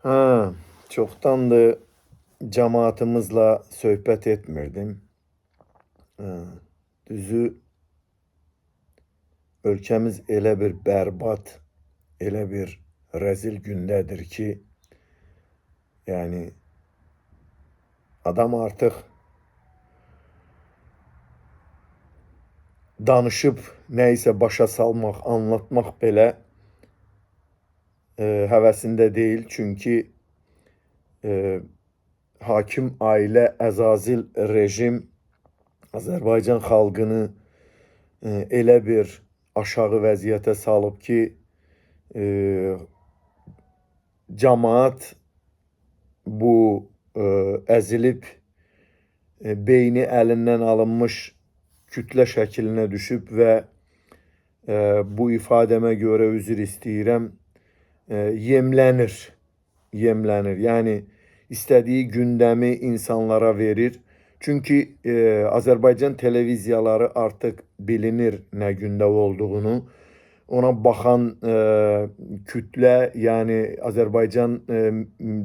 Ha, çoktandır cemaatimizle söhbət etmirdim. Düzü ölkəmiz elə bir bərbad, elə bir rəzil gündədir ki, yəni adam artıq danışıb nəyisə başa salmaq, anlatmaq belə e, həvəsində deyil. Çünki e, hakim ailə əzazil rejim Azərbaycan xalqını e, elə bir aşağı vəziyyətə salıb ki, e, camaat bu e, əzilib e, beyni əlindən alınmış kütlə şəklinə düşüb və e, bu ifadəmə görə üzr istəyirəm, e, yemlənir. Yemlənir. Yəni istədiyi gündəmi insanlara verir. Çünki e, Azərbaycan televiziyaları artıq bilinir nə gündəv olduğunu. Ona baxan e, kütlə, yəni Azərbaycan e,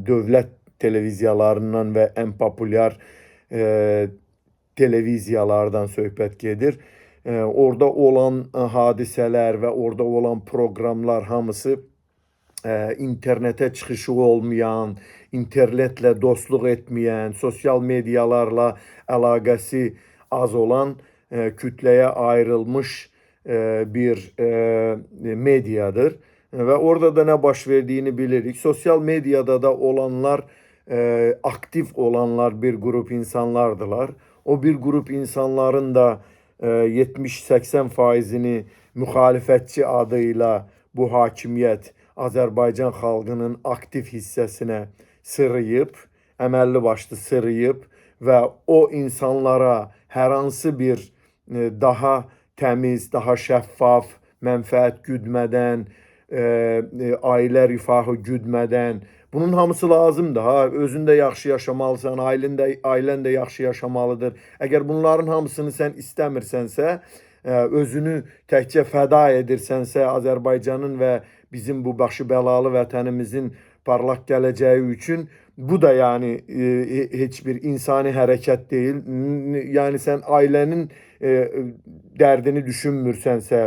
dövlət televiziyalarından və ən populyar e, televiziyalardan söhbət gedir. E, orada olan e, hadisələr və orada olan proqramlar hamısı e, internetə çıxışı olmayan, internetlə dostluq etməyən, sosial medialarla əlaqəsi az olan e, kütləyə ayrılmış e, bir e, mediadır və orada da nə baş verdiyini bilirik. Sosial mediada da olanlar e, aktiv olanlar bir grup insanlardılar. O bir grup insanların da e, 70-80 faizini müxalifətçi adıyla bu hakimiyyət Azərbaycan xalqının aktiv hissəsinə sırıyıb, əməlli başlı sırıyıb və o insanlara hər hansı bir e, daha təmiz, daha şəffaf, mənfəət güdmədən, e, e, ailə rifahı güdmədən bunun hamısı lazımdır. Ha, özün də yaxşı yaşamalısan, ailən də ailən də yaxşı yaşamalıdır. Əgər bunların hamısını sən istəmirsənsə, özünü təkcə fəda edirsənsə Azərbaycanın və bizim bu başı bəlalı vətənimizin parlaq gələcəyi üçün bu da yəni e, heç bir insani hərəkət deyil. Yəni sən ailənin e, dərdini düşünmürsənsə,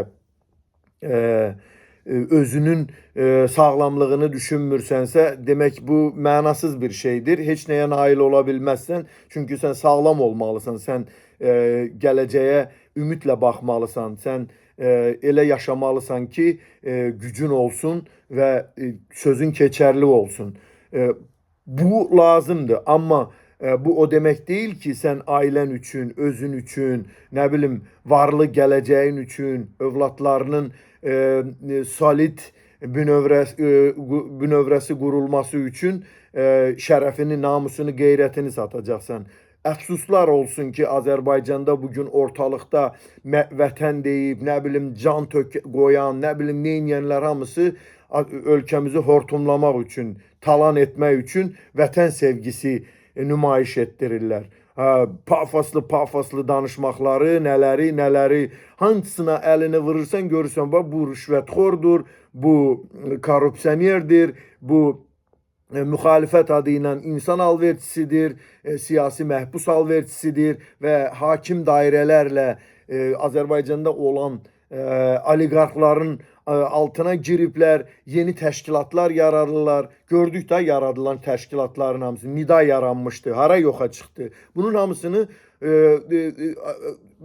e, e, özünün e, sağlamlığını düşünmürsənsə, demək bu mənasız bir şeydir. Heç nəyə nail ola bilməzsən. Çünki sən sağlam olmalısan. Sən e, gələcəyə ümidlə baxmalısan. Sən e, elə yaşamalısan ki, e, gücün olsun və e, sözün keçərli olsun. E, bu lazımdır. Amma e, bu o demək deyil ki, sən ailən üçün, özün üçün, nə bilim, varlı gələcəyin üçün, övladlarının e, e, solid bünövrəsi, e, bünövrəsi qurulması üçün e, şərəfini, namusunu, qeyrətini satacaqsan. Əfsuslar olsun ki, Azərbaycanda bu gün ortalıqda vətən deyib, nə bilim can tök qoyan, nə bilim neyniyənlər hamısı ölkəmizi hortumlamaq üçün, talan etmək üçün vətən sevgisi e, nümayiş etdirirlər. Ha, pafoslu pafoslu danışmaqları, nələri, nələri, hansına əlini vurursan görürsən, bax bu rüşvətxordur, bu e, korrupsionerdir, bu müxalifət adı ilə insan alverçisidir, e, siyasi məhbus alverçisidir və hakim dairələrlə e, Azərbaycanda olan e, oliqarxların e, altına giriblər, yeni təşkilatlar yaradırlar. Gördük də yaradılan təşkilatların hamısı nida yaranmışdı. Hara yoxa çıxdı. Bunun hamısını e, e, e,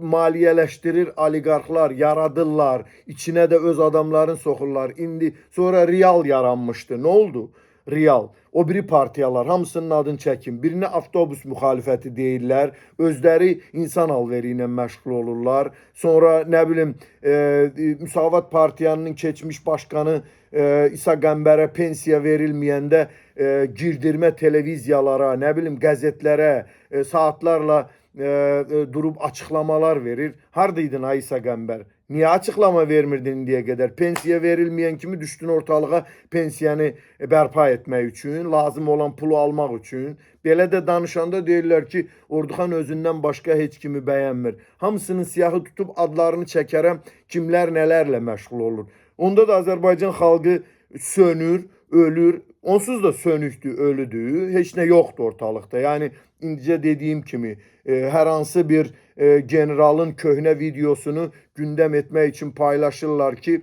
maliyyələşdirir oliqarxlar, yaradırlar. İçinə də öz adamlarını soxurlar. İndi sonra real yaranmışdı. Nə oldu? Real. O biri partiyalar hamısının adını çəkin. Birinə avtobus müxalifəti deyirlər. Özləri insan alveri ilə məşğul olurlar. Sonra nə bilim, e, e, Müsavat Partiyanın keçmiş başqanı e, İsa Qəmbərə pensiya verilməyəndə e, girdirmə televiziyalara, nə bilim qəzetlərə e, saatlarla e, e, durub açıqlamalar verir. Hardaydın ay İsa Qəmbər? Niyə açıqlama vermirdin indiyə qədər? Pensiya verilməyən kimi düşdün ortalığa pensiyanı e, bərpa etmək üçün, lazım olan pulu almaq üçün. Belə də danışanda deyirlər ki, Orduxan özündən başqa heç kimi bəyənmir. Hamısının siyahı tutub adlarını çəkərəm, kimlər nələrlə məşğul olur. Onda da Azərbaycan xalqı sönür, ölür. Onsuz da sönüktür, ölüdür. Heç nə yoxdur ortalıqda. Yəni indicə dediyim kimi e, hər hansı bir e, generalın köhnə videosunu gündəm etmək üçün paylaşırlar ki,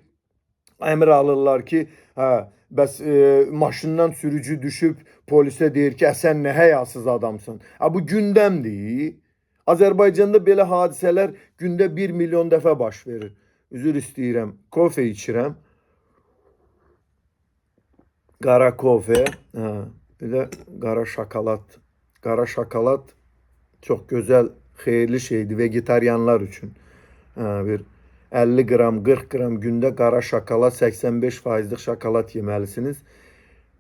əmr alırlar ki, hə, bəs e, maşından sürücü düşüb polisə deyir ki, "Ə, sən nə həyasız adamsın. Ha bu gündəmdir. Azərbaycanda belə hadisələr gündə 1 milyon dəfə baş verir. Üzr istəyirəm. Kofe içirəm. Qara kofe, hə, bir də qara şokolad. Qara şokolad çox gözəl, xeyirli şeydir vegetarianlar üçün. Hə, bir 50 qram, 40 qram gündə qara şokolad, 85%lik şokolad yeməlisiniz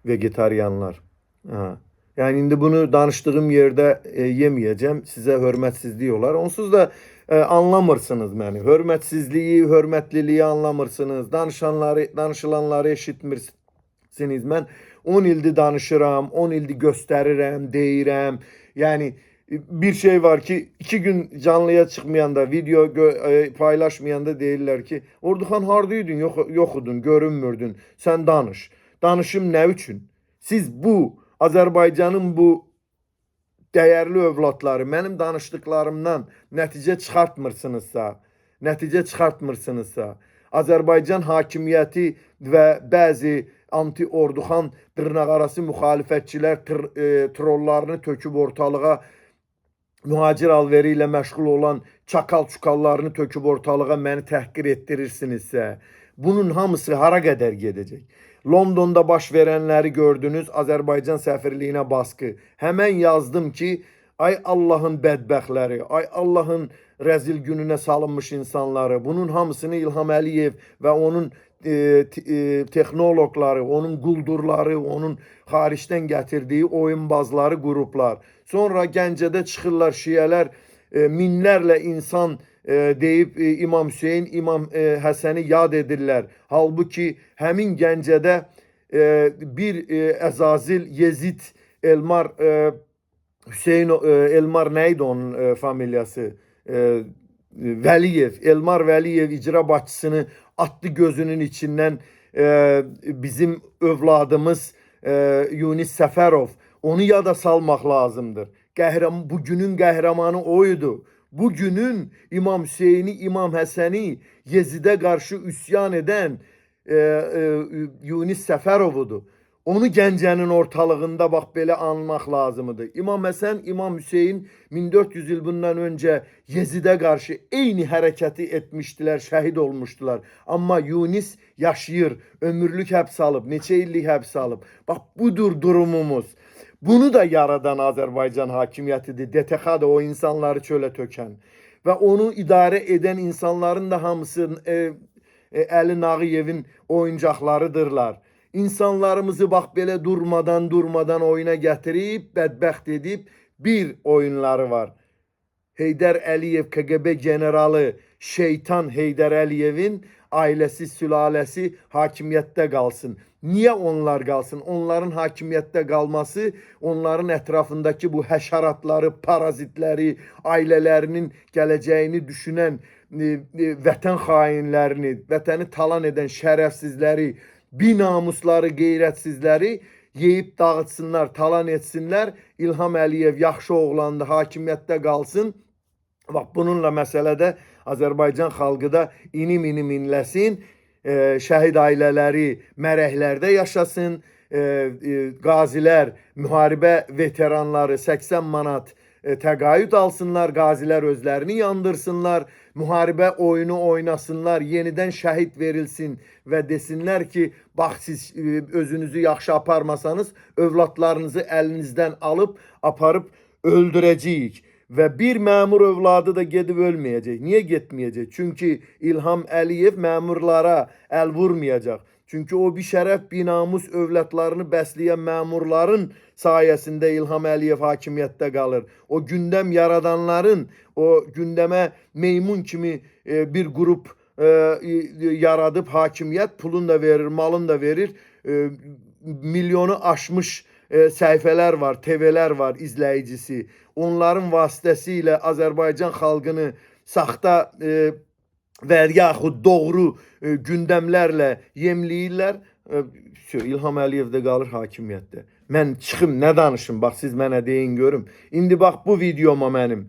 vegetarianlar. Hə. Yəni indi bunu danışdığım yerdə e, yeməyəcəm. Sizə hörmətsizlik olar. Onsuz da e, anlamırsınız məni. Hörmətsizliyi, hörmətliliyi anlamırsınız. Danışanları, danışılanları eşitmirsiniz. Mən 10 ildir danışıram, 10 ildir göstərirəm, deyirəm. Yəni bir şey var ki, iki gün canlıya çıxmayanda, video e, paylaşmayanda deyirlər ki, Orduxan hardaydın, yox, yoxudun, görünmürdün. Sən danış. Danışım nə üçün? Siz bu Azərbaycanın bu dəyərli övladları mənim danışdıqlarımdan nəticə çıxartmırsınızsa, nəticə çıxartmırsınızsa, Azərbaycan hakimiyyəti və bəzi anti-Orduxan dırnaqarası müxalifətçilər tr e, trollarını töküb ortalığa mühacir alveri ilə məşğul olan çakal-çukallarını töküb ortalığa məni təhqir etdirirsinizsə, bunun hamısı hara qədər gedəcək? Londonda baş verənləri gördünüz, Azərbaycan səfirliyinə baskı. Həmən yazdım ki, ay Allahın bədbəxtləri, ay Allahın rəzil gününə salınmış insanları, bunun hamısını İlham Əliyev və onun e, e, texnoloqları, onun quldurları, onun xaricdən gətirdiyi oyunbazları qruplar. Sonra Gəncədə çıxırlar şiələr e, minlərlə insan e, deyib e, İmam Hüseyn, İmam e, Həsəni yad edirlər. Halbuki həmin Gəncədə e, bir e, Əzazil Yezid Elmar e, Hüseyn e, Elmar nə idi onun e, familiyası? E, Vəliyev, Elmar Vəliyev icra başçısını atdı gözünün içindən e, bizim övladımız e, Yunis Səfərov. Onu yada salmaq lazımdır. Qəhrəm bugünün qəhrəmanı o idi. Bugünün İmam Hüseyni, İmam Həsəni Yezidə qarşı üsyan edən e, e, Yunis Səfərovudur. Onu Gəncənin ortalığında bax belə anmaq lazımdır. İmam Həsən, İmam Hüseyn 1400 il bundan öncə Yezidə qarşı eyni hərəkəti etmişdilər, şəhid olmuşdular. Amma Yunis yaşayır, ömürlük həbs alıb, neçə illik həbs alıb. Bax budur durumumuz. Bunu da yaradan Azərbaycan hakimiyyətidir. DTX-da o insanları çölə tökən və onu idarə edən insanların da hamısı e, e, Əli Nağıyevin oyuncaqlarıdırlar. İnsanlarımızı bax belə durmadan durmadan oyuna gətirib, bədbəxt edib bir oyunları var. Heydər Əliyev KGB generalı şeytan Heydər Əliyevin ailəsi, sülaləsi hakimiyyətdə qalsın. Niyə onlar qalsın? Onların hakimiyyətdə qalması onların ətrafındakı bu həşəratları, parazitləri, ailələrinin gələcəyini düşünən e, e, vətən xainlərini, vətəni talan edən şərəfsizləri, binamusları, qeyrətsizləri yeyib dağıtsınlar, talan etsinlər. İlham Əliyev yaxşı oğlandı, hakimiyyətdə qalsın. Bax bununla məsələdə Azərbaycan xalqı da inim inim inləsin. E, şəhid ailələri mərəklərdə yaşasın. E, e, qazilər, müharibə veteranları 80 manat e, təqaüd alsınlar, qazilər özlərini yandırsınlar, müharibə oyunu oynasınlar, yenidən şəhid verilsin və desinlər ki, bax siz e, özünüzü yaxşı aparmasanız, övladlarınızı əlinizdən alıb aparıb öldürəcəyik. Və bir məmur övladı da gedib ölməyəcək. Niyə getməyəcək? Çünki İlham Əliyev məmurlara əl vurmayacaq. Çünki o bir şərəf, bir namus övladlarını bəsləyən məmurların sayəsində İlham Əliyev hakimiyyətdə qalır. O gündəm yaradanların, o gündəmə meymun kimi e, bir qrup e, yaradıb hakimiyyət pulunu da verir, malını da verir. E, milyonu aşmış e, səhifələr var, TV-lər var izləyicisi. Onların vasitəsilə Azərbaycan xalqını saxta e, və yaxud doğru e, gündəmlərlə yemləyirlər. e, İlham Əliyev də qalır hakimiyyətdə. Mən çıxım nə danışım? Bax siz mənə deyin görüm. İndi bax bu videoma mənim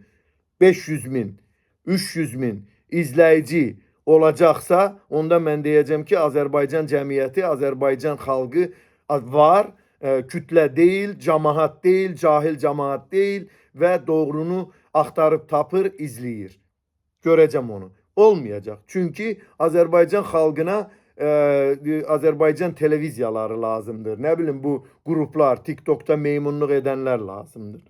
500 min, 300 min izləyici olacaqsa, onda mən deyəcəm ki, Azərbaycan cəmiyyəti, Azərbaycan xalqı var, e, kütlə deyil, cəmaət deyil, cahil cəmaət deyil və doğrunu axtarıb tapır, izləyir. Görəcəm onu. Olmayacaq. Çünki Azərbaycan xalqına e, Azərbaycan televiziyaları lazımdır. Nə bilim bu qruplar, TikTokda meymunluq edənlər lazımdır.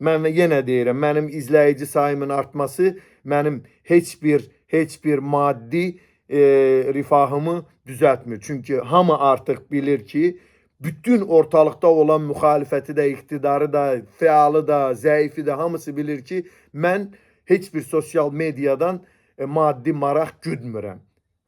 Mən yenə deyirəm, mənim izləyici sayımın artması mənim heç bir heç bir maddi e, rifahımı düzəltmir. Çünki hamı artıq bilir ki, bütün ortalıqda olan müxalifəti də, iqtidarı da, fəalı da, zəifi də hamısı bilir ki, mən heç bir sosial mediadan maddi maraq güdmürəm.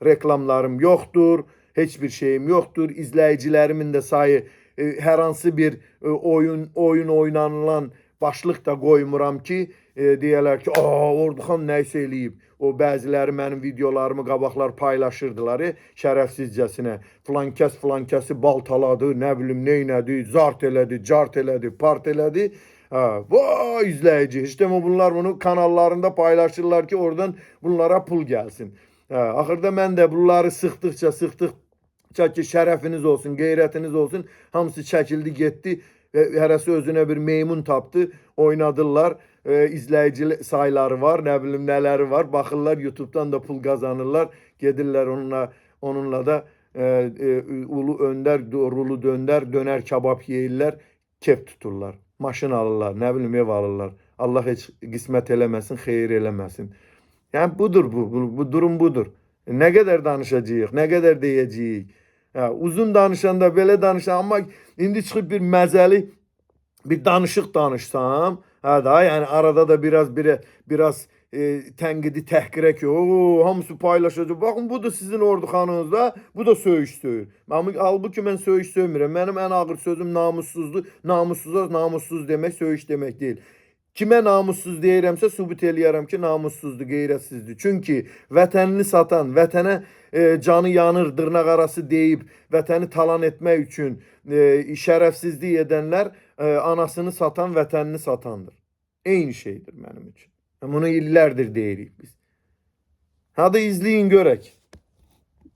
Reklamlarım yoxdur, heç bir şeyim yoxdur. İzləyicilərimin də sayı e, hər hansı bir e, oyun oyun oynanılan başlıq da qoymuram ki, e, deyərlər ki, "Aa, Orduxan nə isə eləyib." O bəziləri mənim videolarımı qabaqlar paylaşırdılar, e, şərəfsizcəsinə. Filan kəs filan kəsi baltaladı, nə bilim nə elədi, zart elədi, cart elədi, part elədi. Ha, vay izləyici. İşte bunlar bunu kanallarında paylaşırlar ki, oradan bunlara pul gəlsin. Ha, axırda mən də bunları sıxdıqca, sıxdıqca ki, şərəfiniz olsun, qeyrətiniz olsun, hamısı çəkildi, getdi. Və hərəsi özünə bir meymun tapdı, oynadırlar. E, izləyici sayları var, nə bilim nələri var. Baxırlar YouTube-dan da pul qazanırlar. Gedirlər onunla onunla da e, e, ulu öndər, rulu döndər, dönər kabab yeyirlər, kef tuturlar. Maşın alırlar, nə bilim ev alırlar. Allah heç qismət eləməsin, xeyir eləməsin. Yəni budur bu, bu, bu durum budur. Nə qədər danışacağıq, nə qədər deyəcəyik. Hə, uzun danışanda belə danışan, amma indi çıxıb bir məzəli bir danışıq danışsam, hə da, yəni arada da biraz bir biraz e, tənqidi təhqirə ki, o hamısı paylaşacaq. Baxın bu da sizin orduxanınızda, bu da söyüş söyür. Amma halbuki mən söyüş söymürəm. Mənim ən ağır sözüm namussuzdur. Namussuza namussuz demək söyüş demək deyil. Kimə namussuz deyirəmsə sübut eləyərəm ki, namussuzdur, qeyrətsizdir. Çünki vətənini satan, vətənə e, canı yanır, dırnaq arası deyib vətəni talan etmək üçün e, şərəfsizlik edənlər e, anasını satan, vətənini satandır. Eyni şeydir mənim üçün. Bunu illerdir deyirik biz. Hadi izleyin görek.